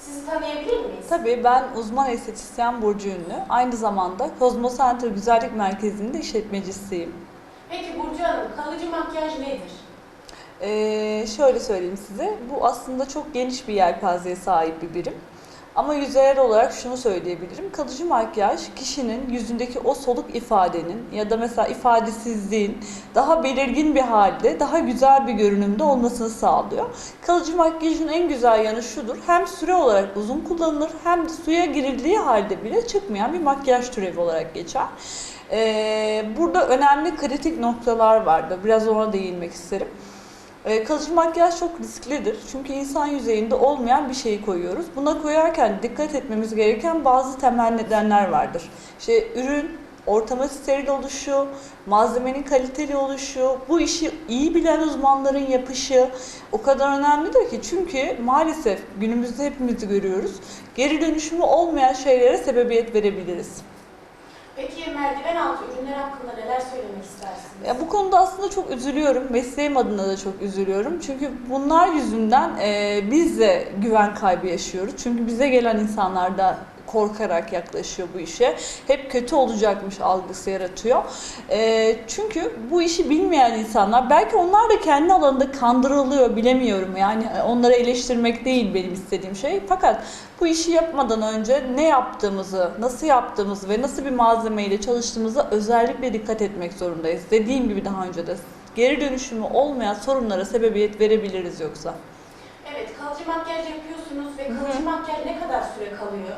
Sizi tanıyabilir miyiz? Tabii ben uzman estetisyen Burcu Ünlü. Aynı zamanda Kozmo Center Güzellik Merkezi'nde işletmecisiyim. Peki Burcu Hanım, kalıcı makyaj nedir? Ee, şöyle söyleyeyim size, bu aslında çok geniş bir yelpazeye sahip bir birim. Ama yüzeyel olarak şunu söyleyebilirim. Kalıcı makyaj kişinin yüzündeki o soluk ifadenin ya da mesela ifadesizliğin daha belirgin bir halde, daha güzel bir görünümde olmasını sağlıyor. Kalıcı makyajın en güzel yanı şudur. Hem süre olarak uzun kullanılır hem de suya girildiği halde bile çıkmayan bir makyaj türevi olarak geçer. Ee, burada önemli kritik noktalar vardı. Biraz ona değinmek isterim. E, Kalıcı makyaj çok risklidir. Çünkü insan yüzeyinde olmayan bir şeyi koyuyoruz. Buna koyarken dikkat etmemiz gereken bazı temel nedenler vardır. İşte ürün, ortamın steril oluşu, malzemenin kaliteli oluşu, bu işi iyi bilen uzmanların yapışı o kadar önemlidir ki çünkü maalesef günümüzde hepimizi görüyoruz. Geri dönüşümü olmayan şeylere sebebiyet verebiliriz. Peki merdiven altı ürünler hakkında neler söylemek istersiniz? Ya bu konuda aslında çok üzülüyorum. Mesleğim adına da çok üzülüyorum. Çünkü bunlar yüzünden e, biz de güven kaybı yaşıyoruz. Çünkü bize gelen insanlar da korkarak yaklaşıyor bu işe. Hep kötü olacakmış algısı yaratıyor. E, çünkü bu işi bilmeyen insanlar belki onlar da kendi alanında kandırılıyor bilemiyorum. Yani onları eleştirmek değil benim istediğim şey. Fakat bu işi yapmadan önce ne yaptığımızı, nasıl yaptığımızı ve nasıl bir malzemeyle çalıştığımıza özellikle dikkat etmek zorundayız. Dediğim gibi daha önce de geri dönüşümü olmayan sorunlara sebebiyet verebiliriz yoksa. Evet, kalıcı makyaj yapıyorsunuz ve kalıcı makyaj ne kadar süre kalıyor?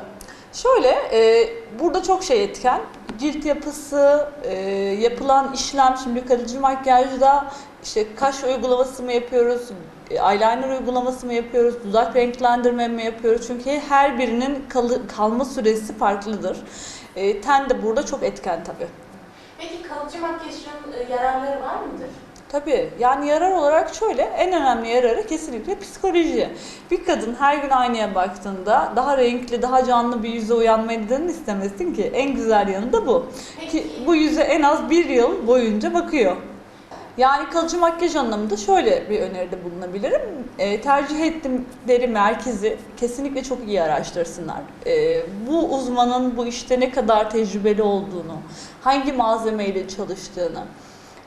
Şöyle, e, burada çok şey etken. Cilt yapısı, e, yapılan işlem, şimdi kalıcı makyajda işte kaş uygulaması mı yapıyoruz, e, eyeliner uygulaması mı yapıyoruz, dudak renklendirme mi yapıyoruz? Çünkü her birinin kalı- kalma süresi farklıdır. E, ten de burada çok etken tabii. Peki kalıcı makyajın e, yararları var mıdır? Tabii yani yarar olarak şöyle en önemli yararı kesinlikle psikoloji. Bir kadın her gün aynaya baktığında daha renkli, daha canlı bir yüze uyanmayı neden istemesin ki? En güzel yanı da bu. Ki bu yüze en az bir yıl boyunca bakıyor. Yani kalıcı makyaj anlamında şöyle bir öneride bulunabilirim. E, tercih ettikleri merkezi kesinlikle çok iyi araştırsınlar. E, bu uzmanın bu işte ne kadar tecrübeli olduğunu, hangi malzemeyle çalıştığını,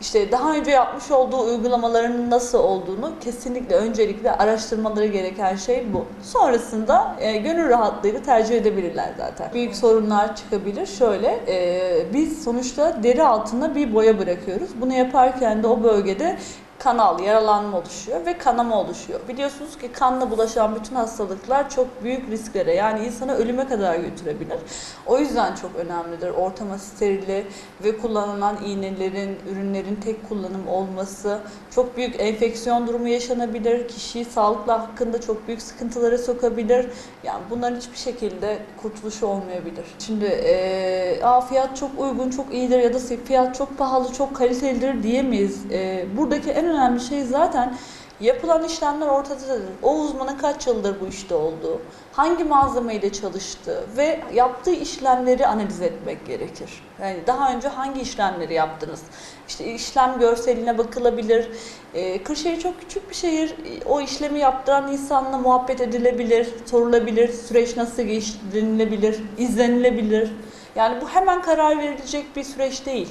işte daha önce yapmış olduğu uygulamaların nasıl olduğunu kesinlikle öncelikle araştırmaları gereken şey bu. Sonrasında e, gönül rahatlığıyla tercih edebilirler zaten. Büyük sorunlar çıkabilir. Şöyle, e, biz sonuçta deri altına bir boya bırakıyoruz. Bunu yaparken de o bölgede kanal, yaralanma oluşuyor ve kanama oluşuyor. Biliyorsunuz ki kanla bulaşan bütün hastalıklar çok büyük risklere yani insana ölüme kadar götürebilir. O yüzden çok önemlidir ortama sterili ve kullanılan iğnelerin, ürünlerin tek kullanım olması. Çok büyük enfeksiyon durumu yaşanabilir. Kişiyi sağlıkla hakkında çok büyük sıkıntılara sokabilir. Yani bunların hiçbir şekilde kurtuluşu olmayabilir. Şimdi eee Aa, fiyat çok uygun, çok iyidir ya da fiyat çok pahalı, çok kalitelidir diyemeyiz. Eee, buradaki en önemli şey zaten yapılan işlemler ortadadır. O uzmanın kaç yıldır bu işte olduğu, hangi malzemeyle çalıştığı ve yaptığı işlemleri analiz etmek gerekir. Yani daha önce hangi işlemleri yaptınız? İşte işlem görseline bakılabilir. Ee, Kırşehir çok küçük bir şehir. O işlemi yaptıran insanla muhabbet edilebilir, sorulabilir, süreç nasıl geçti denilebilir, izlenilebilir. Yani bu hemen karar verilecek bir süreç değil.